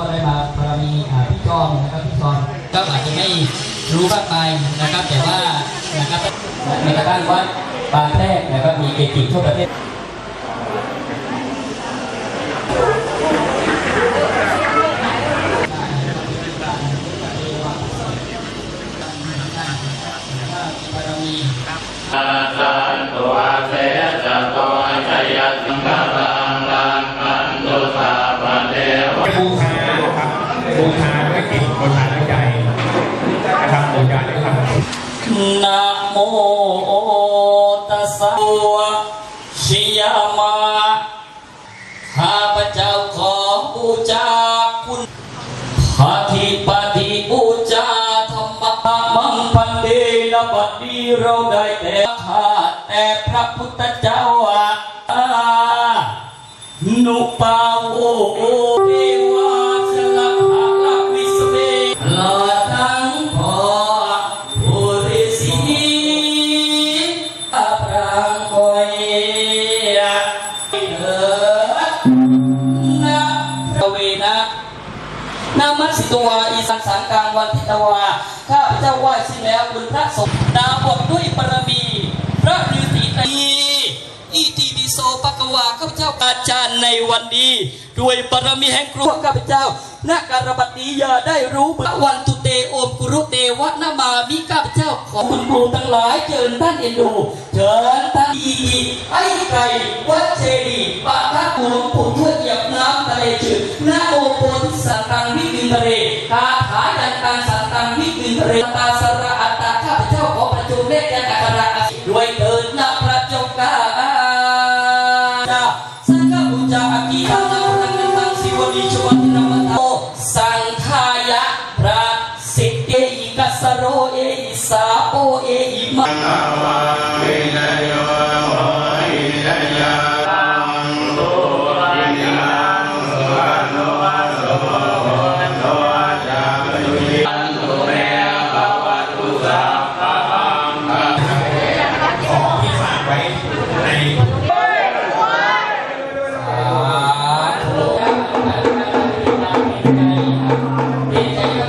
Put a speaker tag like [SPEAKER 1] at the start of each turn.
[SPEAKER 1] ก็ได้มาบารมีพี่จอมนะครับพี่จอมก็อาจจะไม่รู้มากมายนะครับ แต่ว่านะครับในกระทั่งวัดบางแพรกนะครับมีเกจิทั่วประเทศ
[SPEAKER 2] สันตัวเสจโตชยสิ ส
[SPEAKER 1] สะชิยามาข้าพเจ้าขอบูชาคุณพาธิปฏิบูชาธรรมะมังพันเดนะบัดนี้เราได้แต่ข้าแต่พระพุทธเจ้าอานุปาโว เถิดนะพระเวนะนามัสสิตวาอีสังสังกังวันทิตวา ข้าพเจ้าไหว้สิ้นแล้วคุณพระสงฆ์ดาบทด้วยบารมี พระฤาษีตรีอิติปิ โสปะกวาข้าพเจ้าอาจารย์ในวันนี้ด้วยบารมีแห่งครูข้าพเจ้าณการบัดนี้อย่าได้รู้เมื่อวันตุเตโอมกุรุเตวะนามามิข้าพเจ้าขอคุณครูทั้งหลายเชิญท่านเอ็นดูเชิญท่านอีไอ้ไก่วัดเจดีย์ปะทะหลวงปู่ทวดเหยียบน้ำทะเลจืดนาโอโพธิสัตตังวิกินทะเลคาถายันตังสัตตังวิกินทะเลตาสระ มีชุบันนามโตสังขายะพระสิทธิกัสโรเอสาโอเอมาเวา